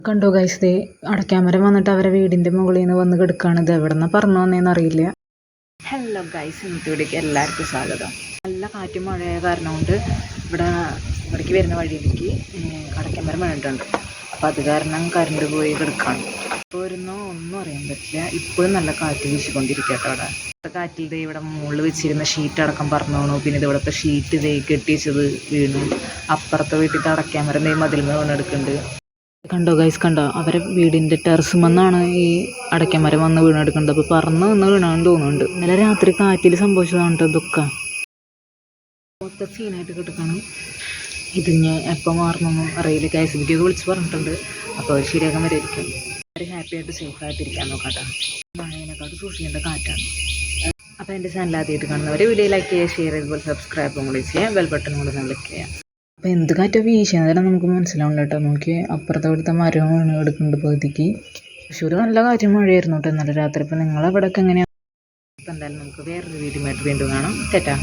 കണ്ടോ ഗൈസ് ദേ വന്നിട്ട് അവരെ വീടിന്റെ മുകളിൽ നിന്ന് വന്ന് കിടക്കുകയാണ് ഇത് എവിടെ നിന്നാണ് പറഞ്ഞു വന്നേന്ന് അറിയില്ല. ഹലോ ഗൈസ് ഇന്നത്തെ എല്ലാവർക്കും സ്വാഗതം. നല്ല കാറ്റും മഴയായ കാരണം കൊണ്ട് ഇവിടെ ഇവിടേക്ക് വരുന്ന വഴിയിലേക്ക് അടയ്ക്കാമരം വീണിട്ടുണ്ട് അപ്പോൾ അത് കാരണം കറണ്ട് പോയി അപ്പോൾ വരുന്നോ ഒന്നും അറിയാൻ പറ്റില്ല. ഇപ്പോഴും നല്ല കാറ്റ് വീശിക്കൊണ്ടിരിക്കട്ടോ കേട്ടോ അവിടെ. കാറ്റിൽ ദേ ഇവിടെ മുകളിൽ വെച്ചിരുന്ന ഷീറ്റ് അടക്കം പറഞ്ഞോണു പിന്നെ ഇവിടുത്തെ ഷീറ്റ് ദേ കെട്ടിച്ചത് വീണു. അപ്പുറത്തെ വീട്ടിൽ അടയ്ക്കാമരം ദേ മതിൽമ വീണെടുക്കുന്നുണ്ട് കണ്ടോ ഗൈസ് കണ്ടോ? അവരെ വീടിന്റെ ടെറസുമെന്നാണ് ഈ അടയ്ക്കമരം വന്ന് വീണെടുക്കുന്നത് അപ്പോൾ പറന്ന് വന്ന് വീണാന്ന് തോന്നുന്നുണ്ട്. ഇന്നലെ രാത്രി കാറ്റിൽ സംഭവിച്ചതാണ് ഇതൊക്കെ മൊത്തം സീനായിട്ട് കിടക്കണം. ഇത് ഞാൻ എപ്പോൾ മാറണമെന്നും അറിയില്ല. ഗൈസ് വീഡിയോ വിളിച്ച് പറഞ്ഞിട്ടുണ്ട്. അപ്പോൾ ശരിയാക്കാൻ വരെയായിരിക്കും അവർ ഹാപ്പി ആയിട്ട് സേഫ് ആയിട്ടിരിക്കാൻ നോക്കട്ടെ. മഴേനെക്കാട്ട് സൂക്ഷിക്കേണ്ട കാറ്റാണ്. അപ്പോൾ എന്റെ ചാനൽ ആദ്യമായിട്ട് കാണുന്നവർ വീഡിയോ ലൈക്ക് ചെയ്യുക ഷെയർ ചെയ്തുപോലെ സബ്സ്ക്രൈബും കൂടി ചെയ്യാം ബെൽ ബട്ടൺ കൂടി ഒന്ന് ക്ലിക്ക് ചെയ്യാം അപ്പോൾ എന്ത് കാറ്റാ വീശുന്നതെല്ലാം നമുക്ക് മനസ്സിലാവില്ല കേട്ടോ. നോക്കി അപ്പുറത്തെ അവിടുത്തെ മരം എടുക്കുന്നുണ്ട് പകുതിക്ക്. തൃശ്ശൂർ നല്ല കാറ്റും മഴയായിരുന്നു കേട്ടോ. ഇന്നലെ രാത്രി ഇപ്പോൾ നിങ്ങളവിടെയൊക്കെ എങ്ങനെയാണ് അപ്പോൾ എന്തായാലും നമുക്ക് വേറൊരു വീഡിയോ ആയിട്ട് വീണ്ടും കാണാം. തെറ്റാ.